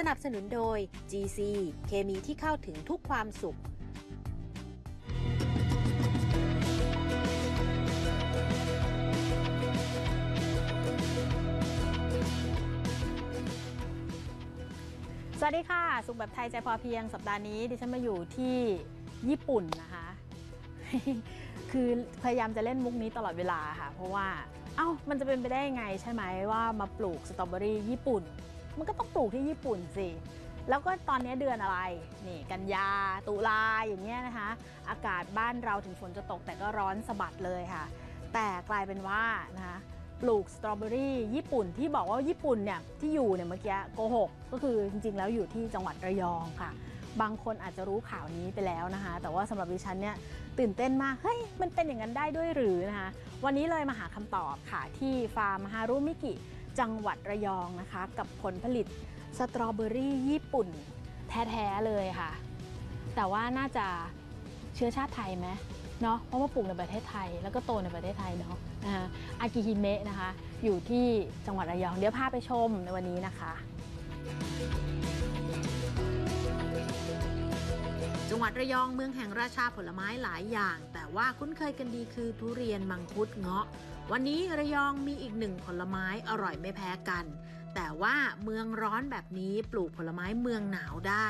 สนับสนุนโดย GC เคมีที่เข้าถึงทุกความสุข สวัสดีค่ะ สุขแบบไทยใจพอเพียงสัปดาห์นี้ ดิฉันมาอยู่ที่ญี่ปุ่นนะคะ คือพยายามจะเล่นมุกนี้ตลอดเวลาค่ะ เพราะว่า เอ้า มันจะเป็นไปได้ยังไงใช่ไหมว่ามาปลูกสตรอเบอรี่ญี่ปุ่น มันก็ต้องปลูกที่ญี่ปุ่นสิ แล้วก็ตอนนี้เดือนอะไร นี่กันยา ตุลาอย่างเงี้ยนะคะ อากาศบ้านเราถึงฝนจะตกแต่ก็ร้อนสะบัดเลยค่ะ แต่กลายเป็นว่านะคะปลูกสตรอเบอรี่ญี่ปุ่นที่บอกว่าญี่ปุ่นเนี่ยที่อยู่เนี่ยเมื่อกี้โกหกก็คือจริงๆ แล้วอยู่ที่จังหวัดระยองค่ะ บางคนอาจจะรู้ข่าวนี้ไปแล้วนะคะ แต่ว่าสำหรับดิฉันเนี่ยตื่นเต้นมากเฮ้ยมันเป็นอย่างนั้นได้ด้วยหรือนะคะ วันนี้เลยมาหาคำตอบค่ะที่ฟาร์มฮารุมิกิ จังหวัดระยองนะคะ กับผลผลิตสตรอเบอรี่ญี่ปุ่นแท้ๆเลยค่ะ แต่ว่าน่าจะเชื้อชาติไทยไหมเนาะเพราะว่าปลูกในประเทศไทย แล้วก็โตในประเทศไทยเนาะอากิฮิเมะนะคะ อยู่ที่จังหวัดระยอง เดี๋ยวพาไปชมในวันนี้นะคะ จังหวัดระยองเมืองแห่งราชาผลไม้หลายอย่าง แต่ว่าคุ้นเคยกันดีคือทุเรียนมังคุดเงาะ วันนี้ระยองมีอีกหนึ่งผลไม้อร่อยไม่แพ้กัน แต่ว่าเมืองร้อนแบบนี้ปลูกผลไม้เมืองหนาวได้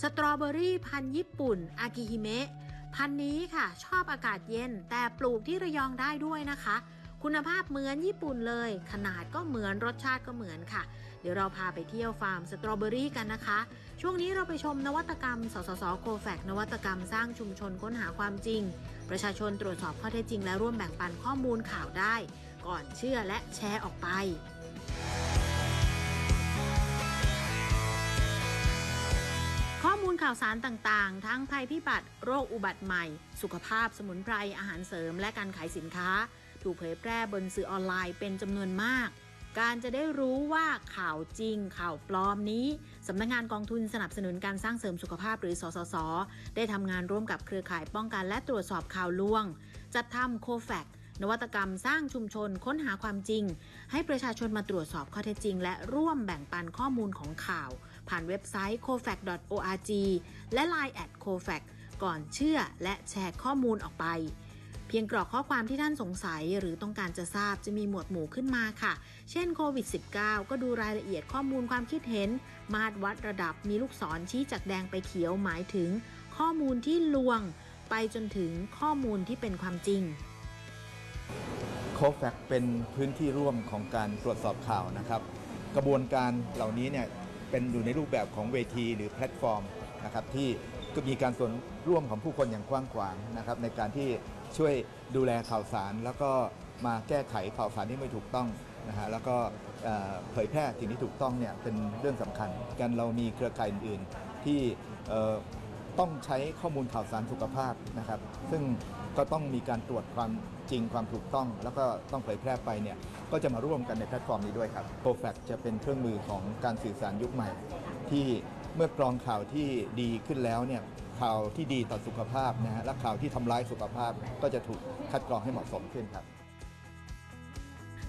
สตรอเบอรี่พันธุ์ญี่ปุ่น อากิฮิเมะ พันธุ์นี้ค่ะ ชอบอากาศเย็น แต่ปลูกที่ระยองได้ด้วยนะคะ คุณภาพเหมือนญี่ปุ่นเลย ขนาดก็เหมือนรสชาติก็เหมือนค่ะ เดี๋ยวเราพาไปเที่ยวฟาร์มสตรอเบอรี่กันนะคะ ช่วงนี้เราไปชมนวัตกรรม สสสโคแฟกนวัตกรรมสร้างชุมชนค้นหาความจริง ประชาชนตรวจสอบข้อเท็จจริง และร่วมแบ่งปันข้อมูลข่าวได้ ก่อนเชื่อและแชร์ออกไปข้อมูลข่าวสารต่างๆ ทั้งภัยพิบัติโรคอุบัติใหม่ สุขภาพสมุนไพร อาหารเสริม และการขายสินค้า ถูกเผยแพร่บนสื่อออนไลน์เป็นจำนวนมาก การจะได้รู้ว่าข่าวจริงข่าวปลอมนี้ สำนักงงานกองทุนสนับสนุนการสร้างเสริมสุขภาพหรือสสส ได้ทำงานร่วมกับเครือข่ายป้องกันและตรวจสอบข่าวลวง จัดทำโคแฟกนวัตกรรมสร้างชุมชนค้นหาความจริง ให้ประชาชนมาตรวจสอบข้อเท็จจริง และร่วมแบ่งปันข้อมูลของข่าว ผ่านเว็บไซต์ cofac.org และ Line at cofac ก่อนเชื่อและแชร์ข้อมูลออกไป พียงกรอกข้อความที่ท่านสงสัยหรือต้องการจะทราบจะมีหมวดหมู่ขึ้นมาค่ะ เช่นโควิด -19 ก็ดูรายละเอียดข้อมูลความคิดเห็น มาตรวัดระดับมีลูกศรชี้จากแดงไปเขียวหมายถึง ข้อมูลที่ลวง ไปจนถึงข้อมูลที่เป็นความจริงโคแฟกเป็นพื้นที่ร่วมของการตรวจสอบข่าวนะครับ กระบวนการเหล่านี้เนี่ยเป็นอยู่ในรูปแบบของเวทีหรือแพลตฟอร์มนะครับที่ก็มีการส่วนร่วมของผู้คนอย่างกว้างขวางนะครับในการที่ ช่วยดูแลข่าวสาร แล้วก็มาแก้ไขข่าวสารที่ไม่ถูกต้องนะฮะแล้วก็เผยแพร่สิ่งที่ถูกต้องเนี่ยเป็นเรื่องสำคัญกันเรามีเครือข่ายอื่นๆที่ต้องใช้ข้อมูลข่าวสารสุขภาพนะครับ ซึ่งก็ต้องมีการตรวจความจริงความถูกต้อง แล้วก็ต้องเผยแพร่ไปเนี่ยก็จะมาร่วมกันในแพลตฟอร์มนี้ด้วยครับโ o แฟกจะเป็นเครื่องมือของการสื่อสารยุคใหม่ ที่เมื่อกรองข่าวที่ดีขึ้นแล้วเนี่ย ข่าวที่ดีต่อสุขภาพนะฮะและข่าวที่ทำร้ายสุขภาพก็จะถูกคัดกรองให้เหมาะสมขึ้นครับ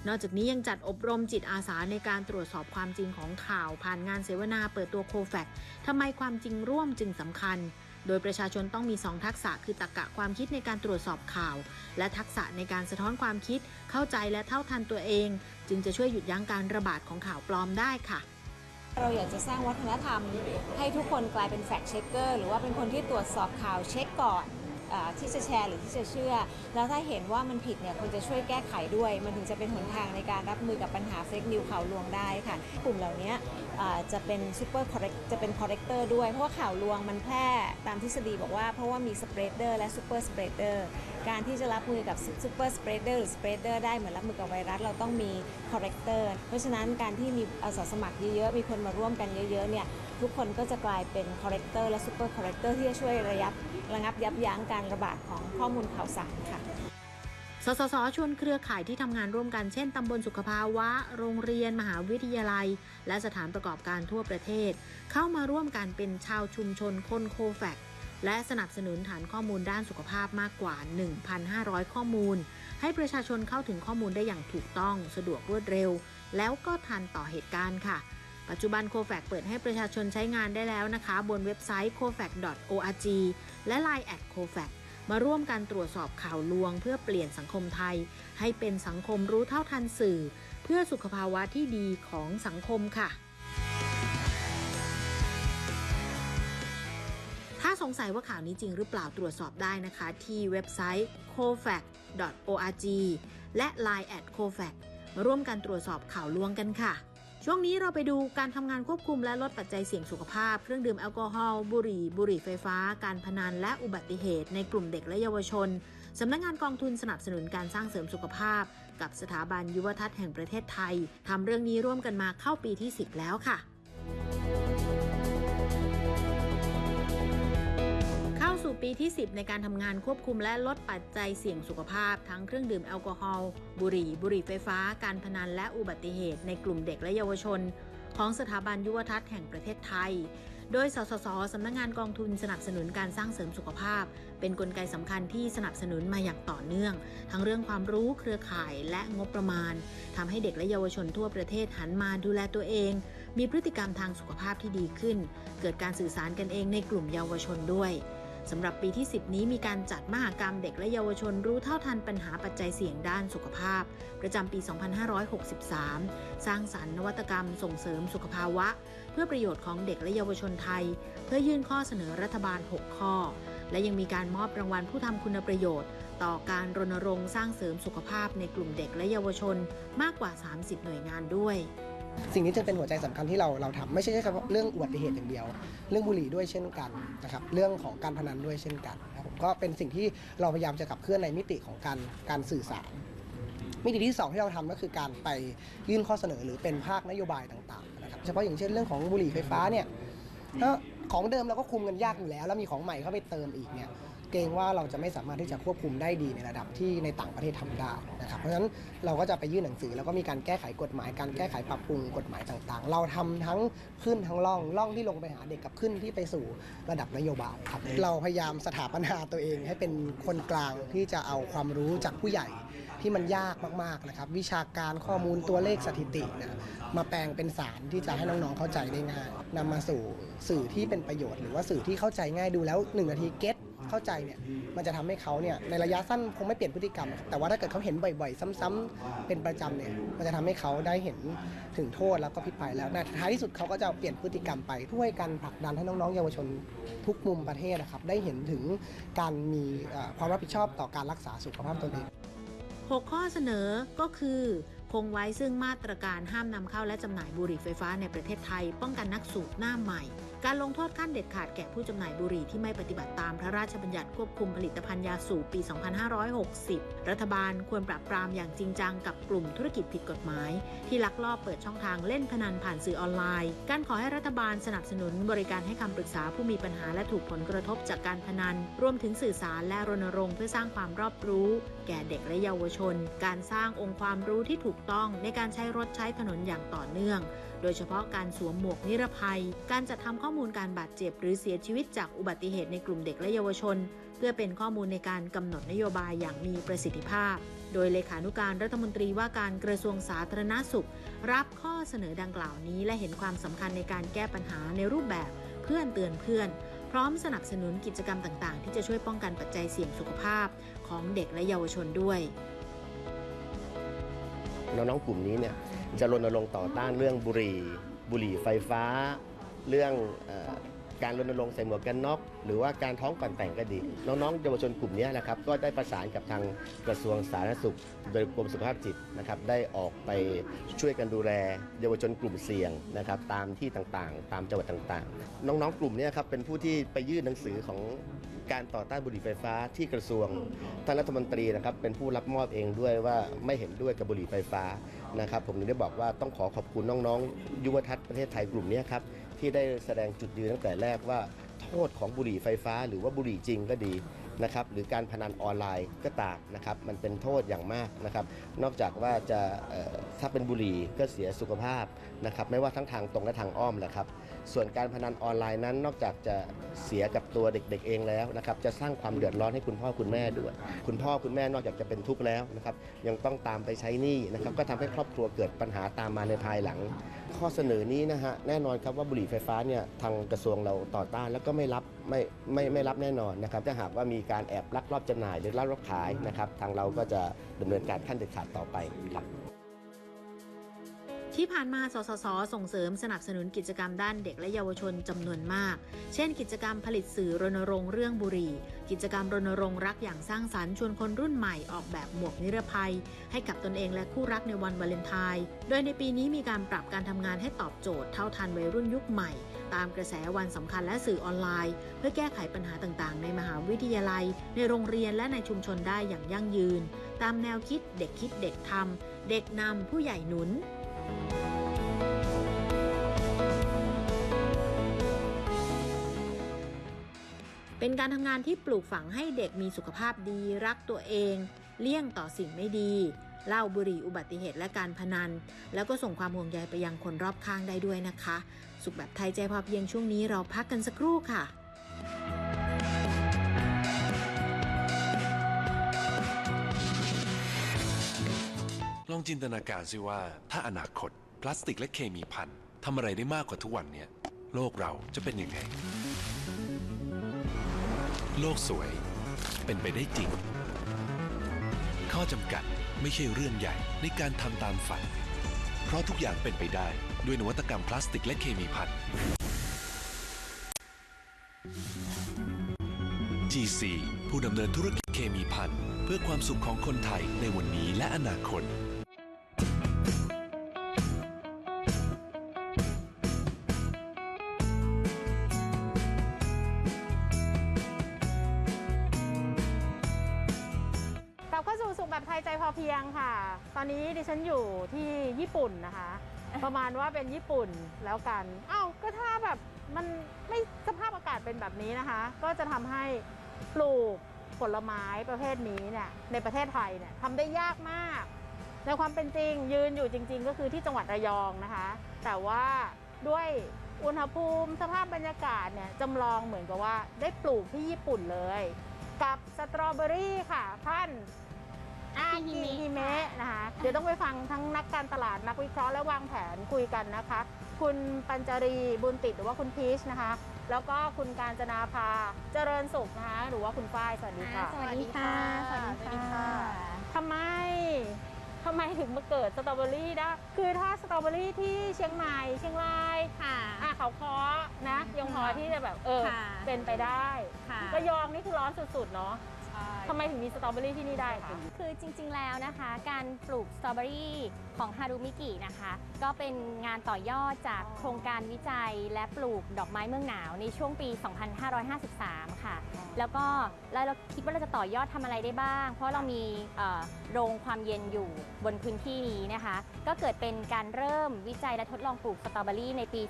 นอกจากนี้ยังจัดอบรมจิตอาสาในการตรวจสอบความจริงของข่าว ผ่านงานเสวนาเปิดตัวโคแฟกทำไมความจริงร่วมจึงสำคัญ โดยประชาชนต้องมี 2 ทักษะคือตรรกะความคิดในการตรวจสอบข่าว และทักษะในการสะท้อนความคิด เข้าใจและเท่าทันตัวเอง จึงจะช่วยหยุดยั้งการระบาดของข่าวปลอมได้ค่ะ เราอยากจะสร้างวัฒนธรรม ให้ทุกคนกลายเป็นแฟกเช็คเกอร์หรือว่าเป็นคนที่ตรวจสอบข่าวเช็คก่อน ที่จะแชร์หรือที่จะเชื่อ แล้วถ้าเห็นว่ามันผิดเนี่ยควรจะช่วยแก้ไขด้วย มันถึงจะเป็นหนทางในการรับมือกับปัญหาเฟกนิวข่าวลวงได้ค่ะกลุ่มเหล่านี้จะเป็นซูเปอร์คอร์เรจะเป็นคอร์เรคเตอร์ด้วย เพราะว่าข่าวลวงมันแพร่ตามทฤษฎีบอกว่าเพราะว่ามีสเปรดเดอร์และซูเปอร์สเปรดเดอร์การที่จะรับมือกับซูเปอร์สเปรดเดอร์หรือสเปรดเดอร์ได้เหมือนรับมือกับไวรัสเราต้องมีคอร์เรคเตอร์เพราะฉะนั้นการที่มีอาสาสมัครเยอะๆ มีคนมาร่วมกันเยอะๆเนี่ยทุกคนก็จะกลายเป็นคอร์เรคเตอร์และซูเปอร์คอร์เรคเตอร์ที่จะช่วยระยับ ระงับยับยั้งการระบาดของข้อมูลข่าวสารค่ะสสสชวนเครือข่ายที่ทำงานร่วมกันเช่นตำบลสุขภาวะ โรงเรียน มหาวิทยาลัย และสถานประกอบการทั่วประเทศ เข้ามาร่วมกันเป็นชาวชุมชนคนโคแฟกและสนับสนุนฐานข้อมูลด้านสุขภาพมากกว่า 1,500 ข้อมูล ให้ประชาชนเข้าถึงข้อมูลได้อย่างถูกต้อง สะดวกรวดเร็ว แล้วก็ทันต่อเหตุการณ์ค่ะ ปัจจุบันโคแฟกเปิดให้ประชาชนใช้งานได้แล้วนะคะ บนเว็บไซต์ cofac.org และ Line แอด cofac มาร่วมกันตรวจสอบข่าวลวง เพื่อเปลี่ยนสังคมไทย ให้เป็นสังคมรู้เท่าทันสื่อ เพื่อสุขภาวะที่ดีของสังคมค่ะ ถ้าสงสัยว่าข่าวนี้จริงหรือเปล่าตรวจสอบได้นะคะ ที่เว็บไซต์ cofac.org และ Line at cofac มาร่วมกันตรวจสอบข่าวลวงกันค่ะ ช่วงนี้เราไปดูการทำงานควบคุมและลดปัจจัยเสี่ยงสุขภาพ เครื่องดื่มแอลกอฮอล์บุหรี่ บุหรี่ไฟฟ้า การพนัน และอุบัติเหตุในกลุ่มเด็กและเยาวชนสำนักงงานกองทุนสนับสนุนการสร้างเสริมสุขภาพ กับสถาบันยุวทัศน์แห่งประเทศไทยทำเรื่องนี้ร่วมกันมาเข้าปีที่ 10 แล้วค่ะ ปีที่ 10 ในการทำงานควบคุมและลดปัจจัยเสี่ยงสุขภาพ ทั้งเครื่องดื่มแอลกอฮอล์บุหรี่ บุหรี่ไฟฟ้า การพนันและอุบัติเหตุ ในกลุ่มเด็กและเยาวชน ของสถาบันยุวทัศน์แห่งประเทศไทย โดย สสสสำนักงานกองทุนสนับสนุนการสร้างเสริมสุขภาพ เป็นนกลไกสำคัญที่สนับสนุนมาอย่างต่อเนื่อง ทั้งเรื่องความรู้เครือข่ายและงบประมาณทำให้เด็กและเยาวชนทั่วประเทศหันมาดูแลตัวเอง มีพฤติกรรมทางสุขภาพที่ดีขึ้น เกิดการสื่อสารกันเองในกลุ่มเยาวชนด้วย สำหรับปีที่ 10 นี้มีการจัดมหกรรมเด็กและเยาวชนรู้เท่าทันปัญหาปัจจัยเสี่ยงด้านสุขภาพ ประจำปี 2563 สร้างสรรค์นวัตกรรมส่งเสริมสุขภาวะ เพื่อประโยชน์ของเด็กและเยาวชนไทย เพื่อยื่นข้อเสนอรัฐบาล 6 ข้อ และยังมีการมอบรางวัลผู้ทำคุณประโยชน์ ต่อการรณรงค์สร้างเสริมสุขภาพในกลุ่มเด็กและเยาวชนมากกว่า 30 หน่วยงานด้วย สิ่งนี้จะเป็นหัวใจสำคัญที่เราเราทำไม่ใช่แค่เฉพาะเรื่องอุบัติเหตุอย่างเดียว เรื่องบุหรี่ด้วยเช่นกันนะครับเรื่องของการพนันด้วยเช่นกันนะครับผมก็เป็นสิ่งที่เราพยายามจะขับเคลื่อนในมิติของการการสื่อสารมิติที่สองที่เราทำก็คือการไปยื่นข้อเสนอหรือเป็นภาคนโยบายต่างๆนะครับเฉพาะอย่างเช่นเรื่องของบุหรี่ไฟฟ้าเนี่ยของเดิมเราก็คุมกันยากอยู่แล้ว แล้วมีของใหม่เข้าไปเติมอีกเนี่ย เกรงว่าเราจะไม่สามารถที่จะควบคุมได้ดีในระดับที่ในต่างประเทศทำได้นะครับเพราะฉะนั้นเราก็จะไปยื่นหนังสือ แล้วก็มีการแก้ไขกฎหมายการแก้ไขปรับปรุงกฎหมายต่างๆ เราทำทั้งขึ้นทั้งล่องล่องที่ลงไปหาเด็กกับขึ้นที่ไปสู่ระดับนโยบายครับเราพยายามสถาปนาตัวเองให้เป็นคนกลางที่จะเอาความรู้จากผู้ใหญ่ที่มันยากมากๆนะครับวิชาการข้อมูลตัวเลขสถิติเนะมาแปลงเป็นสารที่จะให้น้องๆเข้าใจได้ง่ายนำมาสู่สื่อที่เป็นประโยชน์ หรือว่าสื่อที่เข้าใจง่ายดูแล้ว 1 นาทีเก็ต เข้าใจเนี่ยมันจะทำให้เขาเนี่ยในระยะสั้นคงไม่เปลี่ยนพฤติกรรม แต่ว่าถ้าเกิดเขาเห็นบ่อยๆ ซ้ำๆเป็นประจำเนี่ยมันจะทำให้เขาได้เห็นถึงโทษแล้วก็พิษภัยแล้วในท้ายที่สุดเขาก็จะเปลี่ยนพฤติกรรมไปช่วยกันผลักดันให้น้องๆ เยาวชนทุกมุมประเทศนะครับได้เห็นถึงการมีความรับผิดชอบต่อการรักษาสุขภาพตนเอง6 ข้อเสนอก็คือ คงไว้ซึ่งมาตรการห้ามนำเข้าและจำหน่ายบุหรี่ไฟฟ้าในประเทศไทย ป้องกันนักสูบหน้าใหม่ การลงโทษขั้นเด็ดขาดแก่ผู้จำหน่ายบุหรี่ที่ไม่ปฏิบัติตามพระราชบัญญัติควบคุมผลิตภัณฑ์ยาสูบปี 2560 รัฐบาลควรปราบปรามอย่างจริงจังกับกลุ่มธุรกิจผิดกฎหมาย ที่ลักลอบเปิดช่องทางเล่นพนันผ่านสื่อออนไลน์ การขอให้รัฐบาลสนับสนุนบริการให้คำปรึกษาผู้มีปัญหาและถูกผลกระทบจากการพนัน รวมถึงสื่อสารและรณรงค์เพื่อสร้างความรอบรู้ แก่เด็กและเยาวชน การสร้างองค์ความรู้ที่ถูกต้องในการใช้รถใช้ถนนอย่างต่อเนื่อง โดยเฉพาะการสวมหมวกนิรภัย การจัดทำข้อมูลการบาดเจ็บ หรือเสียชีวิตจากอุบัติเหตุในกลุ่มเด็กและเยาวชน เพื่อเป็นข้อมูลในการกำหนดนโยบายอย่างมีประสิทธิภาพ โดยเลขานุการรัฐมนตรีว่าการกระทรวงสาธารณาสุข รับข้อเสนอดังกล่าวนี้ และเห็นความสำคัญในการแก้ปัญหาในรูปแบบเพื่อนเตือนเพื่อนพร้อมสนับสนุนกิจกรรมต่าง ๆ ที่จะช่วยป้องกันปัจจัยเสี่ยงสุขภาพของเด็กและเยาวชนด้วย น้องๆกลุ่มนี้เนี่ยจะรณรงค์ต่อต้านเรื่องบุหรี่ บุหรี่ไฟฟ้า เรื่องอการรณรงค์ใส่หมวกกันน็อก หรือว่าการท้องก่อนแต่งก็ดี น้องๆเยาวชนกลุ่มนี้นะครับก็ได้ประสานกับทางกระทรวงสาธารณสุข โดยกรมสุขภาพจิตนะครับได้ออกไปช่วยกันดูแล เยาวชนกลุ่มเสี่ยงนะครับตามที่ต่างๆ ตามจังหวัดต่างๆ น้องๆ กลุ่มนี้ครับเป็นผู้ที่ไปยื่นหนังสือของการต่อต้านบุหรี่ไฟฟ้าที่กระทรวงท่านรัฐมนตรีนะครับเป็นผู้รับมอบเองด้วยว่าไม่เห็นด้วยกับบุหรี่ไฟฟ้านะครับผมได้บอกว่าต้องขอขอบคุณน้องๆ ยุวทัศน์ประเทศไทยกลุ่มนี้ครับที่ได้แสดงจุดยืนตั้งแต่แรกว่า โทษของบุหรี่ไฟฟ้า หรือว่าบุหรี่จริงก็ดีนะครับหรือการพนันออนไลน์ก็ตามนะครับมันเป็นโทษอย่างมากนะครับ นอกจากว่าจะถ้าเป็นบุหรี่ก็เสียสุขภาพนะครับไม่ว่าทั้งทางตรงและทางอ้อมแหละครับ ส่วนการพนันออนไลน์นั้นนอกจากจะเสียกับตัวเด็ก ๆ เองแล้วนะครับจะสร้างความเดือดร้อนให้คุณพ่อคุณแม่ด้วย คุณพ่อคุณแม่นอกจากจะเป็นทุกข์แล้วนะครับยังต้องตามไปใช้หนี้นะครับก็ทำให้ครอบครัวเกิดปัญหาตามมาในภายหลังข้อเสนอนี้นะฮะแน่นอนครับว่าบุหรี่ไฟฟ้าเนี่ยทางกระทรวงเราต่อต้านแล้วก็ไม่รับไม่ไม่ไม่รับแน่นอนนะครับถ้าหากว่ามีการแอบลักลอบจำหน่ายหรือลักลอบขายนะครับทางเราก็จะดำเนินการขั้นเด็ดขาดต่อไปครับ ที่ผ่านมา สสส ส่งเสริมสนับสนุนกิจกรรมด้านเด็กและเยาวชนจำนวนมาก เช่น กิจกรรมผลิตสื่อรณรงค์เรื่องบุหรี่ กิจกรรมรณรงค์รักอย่างสร้างสรรค์ชวนคนรุ่นใหม่ออกแบบหมวกนิรภัย ให้กับตนเองและคู่รักในวันวาเลนไทน์ โดยในปีนี้มีการปรับการทำงานให้ตอบโจทย์เท่าทันวัยรุ่นยุคใหม่ ตามกระแสวันสำคัญและสื่อออนไลน์ เพื่อแก้ไขปัญหาต่างๆ ในมหาวิทยาลัย ในโรงเรียนและในชุมชนได้อย่างยั่งยืน ตามแนวคิดเด็กคิดเด็กทำเด็กนำผู้ใหญ่หนุน เป็นการทำงานที่ปลูกฝังให้เด็กมีสุขภาพดี รักตัวเอง เลี่ยงต่อสิ่งไม่ดีเหล้าบุหรี่อุบัติเหตุและการพนัน แล้วก็ส่งความห่วงใยไปยังคนรอบข้างได้ด้วยนะคะ สุขแบบไทยใจพอเพียงช่วงนี้เราพักกันสักครู่ค่ะ ลองจินตนาการสิว่า ถ้าอนาคต พลาสติกและเคมีพันทำอะไรได้มากกว่าทุกวันเนี่ยโลกเราจะเป็นยังไง โลกสวยเป็นไปได้จริง ข้อจำกัดไม่ใช่เรื่องใหญ่ในการทำตามฝัน เพราะทุกอย่างเป็นไปได้ด้วยนวัตกรรมพลาสติกและเคมีพัน GC ผู้ดำเนินธุรกิจเคมีพันเพื่อความสุขของคนไทยในวันนี้และอนาคต ฉันอยู่ที่ญี่ปุ่นนะคะ ประมาณว่าเป็นญี่ปุ่นแล้วกันอ้าวก็ถ้าแบบมันไม่สภาพอากาศเป็นแบบนี้นะคะ ก็จะทำให้ปลูกผลไม้ประเภทนี้เนี่ยในประเทศไทยเนี่ยทำได้ยากมาก ในความเป็นจริงยืนอยู่จริง ๆ ก็คือที่จังหวัดระยองนะคะ แต่ว่าด้วยอุณหภูมิสภาพบรรยากาศเนี่ยจำลองเหมือนกับว่าได้ปลูกที่ญี่ปุ่นเลย กับสตรอเบอรี่ค่ะท่าน อากิฮิเมะนะคะ เดี๋ยวต้องไปฟังทั้งนักการตลาดนักวิเคราะห์และวางแผนคุยกันนะคะ คุณปัญจรีบุญติดหรือว่าคุณพีชนะคะ แล้วก็คุณการจนาภาเจริญสุขนะคะ หรือว่าคุณฝ้ายสวัสดีค่ะ สวัสดีค่ะ สวัสดีสวัสดีค่ะค่ะทำไมทำไมถึงมาเกิดสตรอเบอรี่ได้ คือถ้าสตรอเบอรี่ที่เชียงใหม่ เชียงรายค่ะอะเขาคอนะ ยังพอที่จะแบบเออค่ะเป็นไปได้ค่ะระยองนี่คือร้อนสุดๆเนาะ ทำไมถึงมีสตรอเบอรี่ที่นี่ได้คะ คือจริงๆแล้วนะคะ การปลูกสตรอเบอรี่ของฮารุมิกินะคะ ก็เป็นงานต่อยอดจากโครงการวิจัยและปลูกดอกไม้เมืองหนาวในช่วงปี 2553 ค่ะ แล้วก็แล้วเราคิดว่าเราจะต่อยอดทำอะไรได้บ้าง เพราะเรามีเอ่อโรงความเย็นอยู่บนพื้นที่นี้นะคะ ก็เกิดเป็นการเริ่มวิจัยและทดลองปลูกสตรอเบอรี่ในปี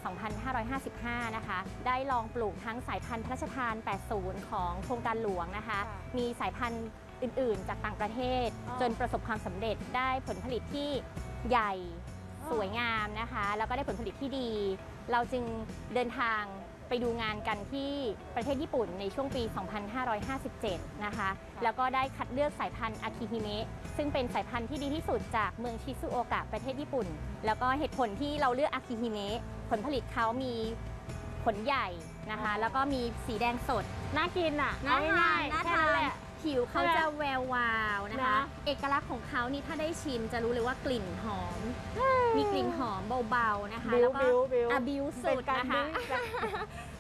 2555 นะคะ ได้ลองปลูกทั้งสายพันธุ์พระราชทาน 80 ของโครงการหลวงนะคะค่ะมีสายพันธุ์อื่น ๆ จากต่างประเทศอ๋อจนประสบความสำเร็จได้ผลผลิตที่ใหญ่อ๋อสวยงามนะคะ แล้วก็ได้ผลผลิตที่ดี เราจึงเดินทางไปดูงานกันที่ประเทศญี่ปุ่นในช่วงปี 2557 นะคะ แล้วก็ได้คัดเลือกสายพันธุ์อากิฮิเมะ ซึ่งเป็นสายพันธุ์ที่ดีที่สุดจากเมืองชิซุโอกะประเทศญี่ปุ่น แล้วก็เหตุผลที่เราเลือกอากิฮิเมะผลผลิตเขามีผลใหญ่นะคะ แล้วก็มีสีแดงสด น่ากินอะน่าเอทาง่ายนๆน่าแค่ทานั้นนแหละ ผิวเขาจะแวววาวนะคะ นะ เอกลักษณ์ของเขานี่ถ้าได้ชิมจะรู้เลยว่ากลิ่นหอม มีกลิ่นหอมเบาๆนะคะ บิวแล้วก็บิวบิวอะบิวสุเป็นดการนะคะบิ้วแบบ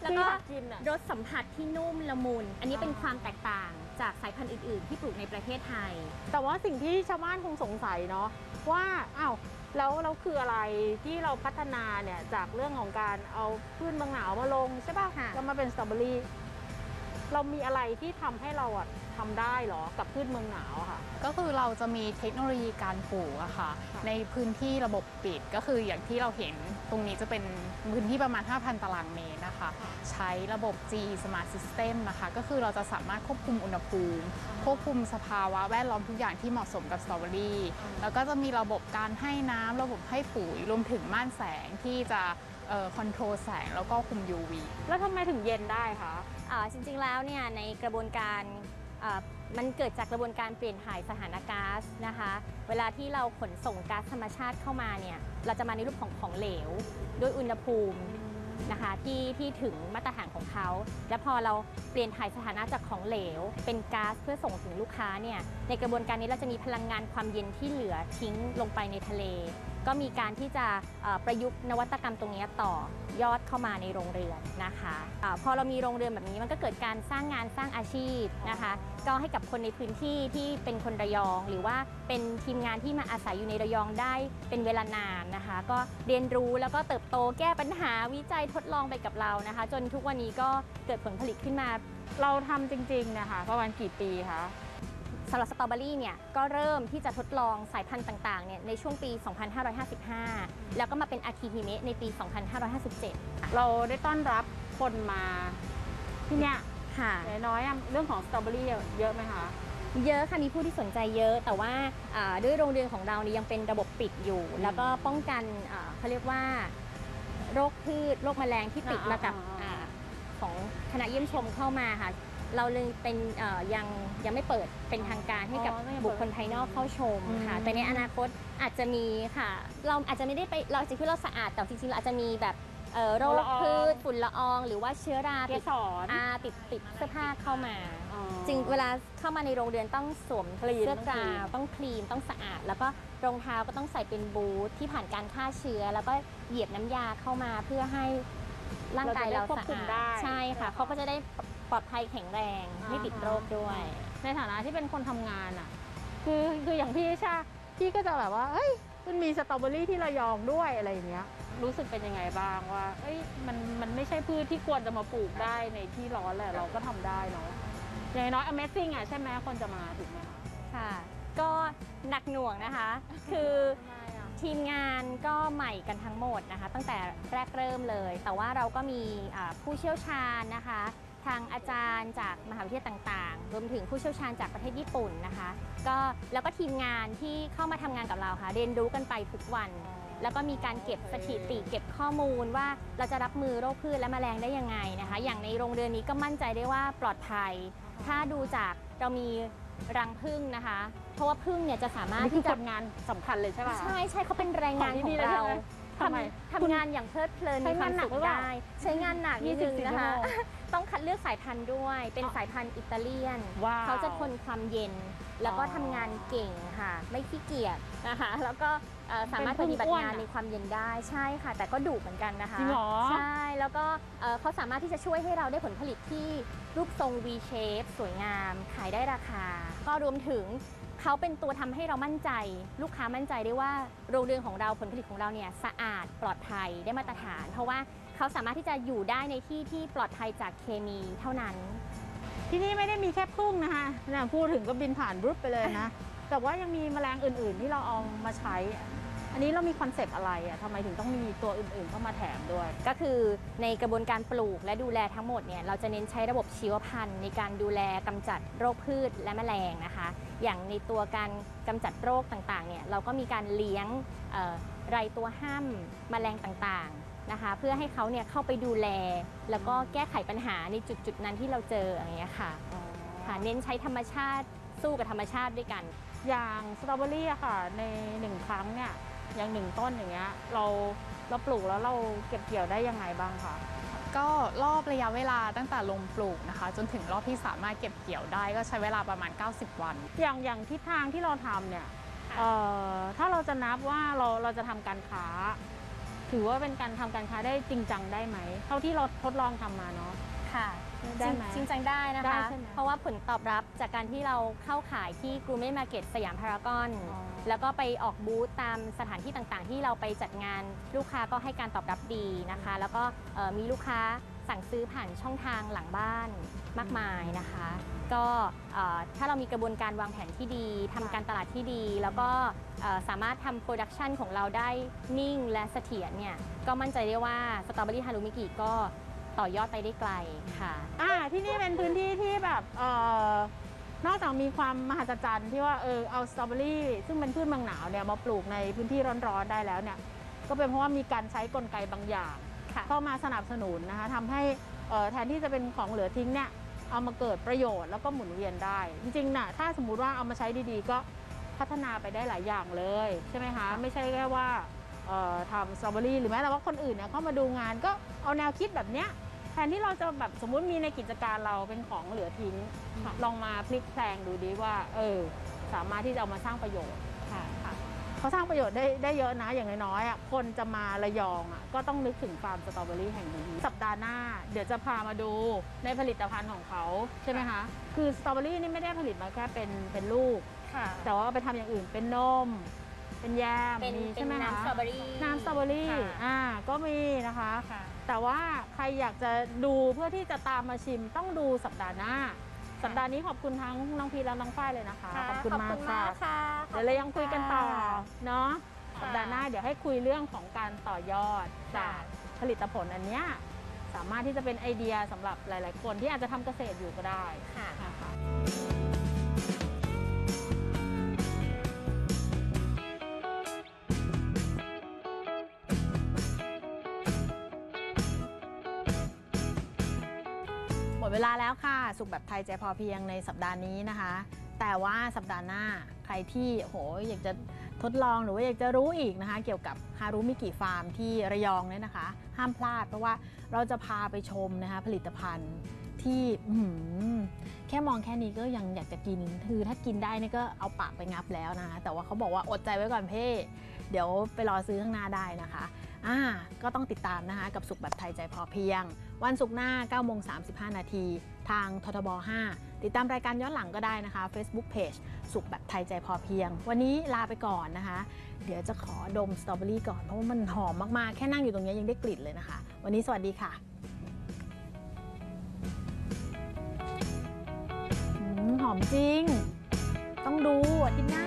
แล้วที่ก็อยากกินอะ รสสัมผัสที่นุ่มละมุน อันนี้เป็นความแตกต่างจากสายพันธุ์อื่นๆ ที่ปลูกในประเทศไทย แต่ว่าสิ่งที่ชาวบ้านคงสงสัยเนาะว่าอ้าวแล้วเราคืออะไรที่เราพัฒนาเนี่ยจากเรื่องของการเอาพืชเมืองหนาวมาลงใช่ป่ะค่ะ แล้วมาเป็นสตรอเบอรี่ เรามีอะไรที่ทำให้เราอะทำได้เหรอกับพืชเมืองหนาวอะค่ะ ก็คือเราจะมีเทคโนโลยีการปลูกอะค่ะค่ะ ในพื้นที่ระบบปิดก็คืออย่างที่เราเห็นตรงนี้จะเป็นพื้นที่ประมาณ 5,000 ตารางเมตรนะคะ ใช้ระบบ G Smart System นะคะ ก็คือเราจะสามารถควบคุมอุณหภูมิ ควบคุมสภาวะแวดล้อมทุกอย่างที่เหมาะสมกับสตรอเบอรี่แล้วก็จะมีระบบการให้น้ำระบบให้ปุ๋ยรวมถึงม่านแสงที่จะคอนโทรลแสงแล้วก็คุม UV แล้วทำไมถึงเย็นได้คะอ่า จริงๆแล้วเนี่ยในกระบวนการมันเกิดจากกระบวนการเปลี่ยนถ่ายสถานะก๊าซนะคะ เวลาที่เราขนส่งก๊าซธรรมชาติเข้ามาเนี่ยเราจะมาในรูปของของเหลวด้วยอุณหภูมินะคะที่ที่ถึงมาตรฐานของเขา และพอเราเปลี่ยนถ่ายสถานะจากของเหลว เป็นก๊าซเพื่อส่งถึงลูกค้าเนี่ยในกระบวนการนี้เราจะมีพลังงานความเย็นที่เหลือทิ้งลงไปในทะเล ก็มีการที่จะประยุกต์นวัตกรรมตรงนี้ต่อยอดเข้ามาในโรงเรือนนะคะอาพอเรามีโรงเรือนแบบนี้มันก็เกิดการสร้างงานสร้างอาชีพนะคะ ก็ให้กับคนในพื้นที่ที่เป็นคนระยอง หรือว่าเป็นทีมงานที่มาอาศัยอยู่ในระยองได้เป็นเวลานานนะคะ ก็เรียนรู้แล้วก็เติบโตแก้ปัญหาวิจัยทดลองไปกับเรานะคะ จนทุกวันนี้ก็เกิดผลผลิตขึ้นมา เราทำจริง ๆนะคะ ประมาณกี่ปีคะ สำหรับสตรอเบอรี่เนี่ยก็เริ่มที่จะทดลองสายพันธุ์ต่างๆเนี่ยในช่วงปี 2555 แล้วก็มาเป็นอาคิฮิเมะในปี 2557เราได้ต้อนรับคนมาที่เนี่ยค่ะอย่างน้อยๆอะเรื่องของสตรอเบอรี่เยอะไหมคะเยอะค่ะมีผู้ที่สนใจเยอะ แต่ว่าอ่าด้วยโรงเรียนของเราเนี่ยยังเป็นระบบปิดอยู่ แล้วก็ป้องกันอ่าเขาเรียกว่าโรคพืชโรคแมลงที่ติดมากับอ่าอ่าของคณะเยี่ยมชมเข้ามาค่ะ เราเลยเป็นเอ่อยังยังไม่เปิดเป็นทางการให้กับอ๋อไม่เปิดบุคคลภายนอกเข้าชมค่ะอืมแต่ในอนาคตอาจจะมีค่ะ เราอาจจะไม่ได้ไปเราอาจจะคิดว่าเราสะอาดแต่จริงๆเราอาจจะมีแบบเอ่อโรคพืชฝุ่นละออง หรือว่าเชื้อราเกติดสรอาติดติดเสื้อผ้าเข้ามาอ๋อจริงเวลาเข้ามาในโรงเรียนต้องสวมคลีนเสื้อกราวต้ต้อองงคลีนต้องสะอาด แล้วก็รองเท้าก็ต้องใส่เป็นบูทที่ผ่านการฆ่าเชื้อ แล้วก็เหยียบน้ำยาเข้ามาเพื่อให้ร่างกายเราเราจะได้ควบสะคุมอาดได้ใช่ค่ะเขาก็จะได้ ปลอดภัยแข็งแรงอ่า ไม่ติดโรคด้วย ในฐานะที่เป็นคนทำงานอะ คือคืออย่างพี่ชาพี่ก็จะแบบว่าเอ้ย มันมีสตรอเบอรี่ที่ระยองด้วยอะไรอย่างเงี้ย รู้สึกเป็นยังไงบ้างว่า เอ้ยมันมันไม่ใช่พืชที่ควรจะมาปลูกได้ในที่ร้อนแหละเราก็ทำได้เนาะอย่างน้อย Amazing อะใช่ไหมคนจะมาถูกไหมคะค่ะ ก็หนักหน่วงนะคะ คือทีมงานก็ใหม่กันทั้งหมดนะคะ ตั้งแต่แรกเริ่มเลย แต่ว่าเราก็มีอ่าผู้เชี่ยวชาญนะคะ ทางอาจารย์จากมหาวิทยาลัยต่างๆ รวมถึงผู้เชี่ยวชาญจากประเทศญี่ปุ่นนะคะ ก็แล้วก็ทีมงานที่เข้ามาทำงานกับเราค่ะ เรียนรู้กันไปทุกวัน แล้วก็มีการเก็บสถิติ เก็บข้อมูลว่าเราจะรับมือโรคพืชและแมลงได้ยังไงนะคะ อย่างในโรงเรือนนี้ก็มั่นใจได้ว่าปลอดภัย ถ้าดูจากเรามีรังผึ้งนะคะ เพราะว่าผึ้งเนี่ยจะสามารถนี่คือที่ผจะลงานสำคัญเลยใช่ป่ะใช่ใช่เขาเป็นแรงงานของที่ขอนี่งเลยเราใช่ไหม ทำไมทำทำงานอย่างเพลิดเพลินใช้มีความงานหนักสุขหรือเปล่าได้ ใช้งานหนักนิดนึง24นะคะชั่วโมงต้องคัดเลือกสายพันธุ์ด้วย เป็นสายพันธุ์อิตาเลียน ว้าว เขาจะทนความเย็น แล้วก็อ๋อทำงานเก่งค่ะ ไม่ขี้เกียจนะคะ แล้วก็เอ่อสามารถเป็ปนฏิบัติอ้วนงานอะในความเย็นได้ใช่ค่ะ แต่ก็ดุเหมือนกันนะคะจริงเหรอ ใช่ แล้วก็เอ่อเขาสามารถที่จะช่วยให้เราได้ผลผลิตที่รูปทรง V shape สวยงาม ขายได้ราคา ก็รวมถึง เขาเป็นตัวทำให้เรามั่นใจ ลูกค้ามั่นใจได้ว่าโรงเรือนของเราผลผลิตของเราเนี่ยสะอาดปลอดภัยได้มาตรฐาน เพราะว่าเขาสามารถที่จะอยู่ได้ในที่ที่ปลอดภัยจากเคมีเท่านั้น ที่นี่ไม่ได้มีแค่พุ่งนะคะเนี่ยพูดถึงก็บินผ่านรุดไปเลยนะ แต่ว่ายังมีแมลงอื่น ๆ ที่เราเอามาใช้ อันนี้เรามีคอนเซปต์อะไรอะทำไมถึงต้องมีตัวอื่นๆเข้ามาแถมด้วย ก็คือในกระบวนการปลูกและดูแลทั้งหมดเนี่ยเราจะเน้นใช้ระบบชีวพันธุ์ ในการดูแลกำจัดโรคพืชและแมลงนะคะ อย่างในตัวการกำจัดโรคต่างๆเนี่ยเราก็มีการเลี้ยงเอ่อไรตัวห้ามแมลงต่างๆนะคะ เพื่อให้เขาเนี่ยเข้าไปดูแล แล้วก็แก้ไขปัญหาในจุดๆนั้นที่เราเจออย่างเงี้ยค่ะค่ะเน้นใช้ธรรมชาติสู้กับธรรมชาติด้วยกัน อย่างสตรอเบอรี่อะค่ะในหนึ่งครั้งเนี่ย อย่างหนึ่งต้นอย่างเงี้ยเราเราปลูกแล้วเราเก็บเกี่ยวได้ยังไงบ้างคะก็รอบระยะเวลาตั้งแต่ลงปลูกนะคะ จนถึงรอบที่สามารถเก็บเกี่ยวได้ก็ใช้เวลาประมาณ 90 วัน อย่างอย่างทิศทางที่เราทำเนี่ยเอ่อถ้าเราจะนับว่าเราเราจะทำการค้า ถือว่าเป็นการทำการค้าได้จริงจังได้ไหมเท่าที่เราทดลองทำมาเนาะค่ะ ได้ไหมจริงจังได้นะได้คะ ใช่ไหมเพราะว่าผลตอบรับจากการที่เราเข้าขายที่กรูเม่มาร์เก็ตสยามพารากอน อ๋อ แล้วก็ไปออกบูธตามสถานที่ต่างๆ ที่เราไปจัดงานลูกค้าก็ให้การตอบรับดีนะคะ แล้วก็เอ่อมีลูกค้าสั่งซื้อผ่านช่องทางหลังบ้านมากมายนะคะ ก็เอ่อถ้าเรามีกระบวนการวางแผนที่ดีทำการตลาดที่ดี แล้วก็เอ่อสามารถทำโปรดักชันของเราได้นิ่งและเสถียรเนี่ยก็มั่นใจได้ว่าสตรอเบอรี่ฮารุมิกิก็ ต่อยอดไปได้ไกลค่ะ อ่าที่นี่เป็นพื้นที่ที่แบบเอ่อนอกจากมีความมหัศจรรย์ที่ว่าเออเอาสตรอเบอรี่ซึ่งเป็นพืชเมืองหนาวเนี่ยมาปลูกในพื้นที่ร้อนๆได้แล้วเนี่ยก็เป็นเพราะว่ามีการใช้กลไกบางอย่าง ค่ะ เข้ามาสนับสนุนนะคะทำให้เอ่อแทนที่จะเป็นของเหลือทิ้งเนี่ยเอามาเกิดประโยชน์แล้วก็หมุนเวียนได้ จริงๆนะถ้าสมมุติว่าเอามาใช้ดีๆ ก็พัฒนาไปได้หลายอย่างเลยใช่ไหมคะไม่ใช่แค่ว่าเอ่อทำสตรอเบอรี่หรือแม้แต่ว่าคนอื่นเนี่ยเข้ามาดูงานก็เอาแนวคิดแบบเนี้ย แทนที่เราจะแบบสมมุติมีในกิจการเราเป็นของเหลือทิ้ง ลองมาพลิกแพลงดูดีว่า เออ สามารถที่จะเอามาสร้างประโยชน์ค่ะค่ะเขาสร้างประโยชน์ได้ได้เยอะนะอย่างน้อยๆอะคนจะมาระยองอะก็ต้องนึกถึงฟาร์มสตรอเบอรี่แห่งนี้ สัปดาห์หน้า เดี๋ยวจะพามาดูในผลิตภัณฑ์ของเขาใช่ไหมคะ คือสตรอเบอรี่นี่ไม่ได้ผลิตมาแค่เป็นเป็นลูก ค่ะแต่ว่าเอาไปทำอย่างอื่นเป็นนม เป็นแยมเป็นมีเป็ใช่นไหมคะน้ำสตรอเบอรี่น้ำสตรอเบอรี่ค่ะอ่าก็มีนะคะค่ะ แต่ว่าใครอยากจะดูเพื่อที่จะตามมาชิมต้องดูสัปดาห์หน้า สัปดาห์นี้ขอบคุณทั้งน้องพีและน้องฝ้ายเลยนะคะค่ะขอบคุณมากค่ะค่ะเดี๋ยวเรายังคุยกันต่อเนาะค่ะสัปดาห์หน้าเดี๋ยวให้คุยเรื่องของการต่อยอดค่ะจากผลิตผลอันเนี้ยสามารถที่จะเป็นไอเดียสำหรับหลาย ๆ คนที่อาจจะทำเกษตรอยู่ก็ได้ค่ะ เวลาแล้วค่ะ สุขแบบไทยใจพอเพียงในสัปดาห์นี้นะคะ แต่ว่าสัปดาห์หน้าใครที่โหอยากจะทดลองหรือว่าอยากจะรู้อีกนะคะ เกี่ยวกับฮารุมิกิฟาร์มที่ระยองเนี่ยนะคะ ห้ามพลาดเพราะว่าเราจะพาไปชมนะคะ ผลิตภัณฑ์ที่แค่มองแค่นี้ก็ยังอยากจะกิน คือถ้ากินได้นี่ก็เอาปากไปงับแล้วนะคะ แต่ว่าเขาบอกว่าอดใจไว้ก่อนเพ่เดี๋ยวไปรอซื้อข้างหน้าได้นะคะอ่าก็ต้องติดตามนะคะ กับสุขแบบไทยใจพอเพียง วันศุกร์หน้า9โมง35 นาที ทางททบ 5 ติดตามรายการย้อนหลังก็ได้นะคะ Facebook Page สุขแบบไทยใจพอเพียง วันนี้ลาไปก่อนนะคะ เดี๋ยวจะขอดมสตรอเบอรี่ก่อน เพราะว่ามันหอมมาก ๆ แค่นั่งอยู่ตรงนี้ยังได้กลิ่นเลยนะคะ วันนี้สวัสดีค่ะอหอมจริง ต้องดูอาทิตย์หน้า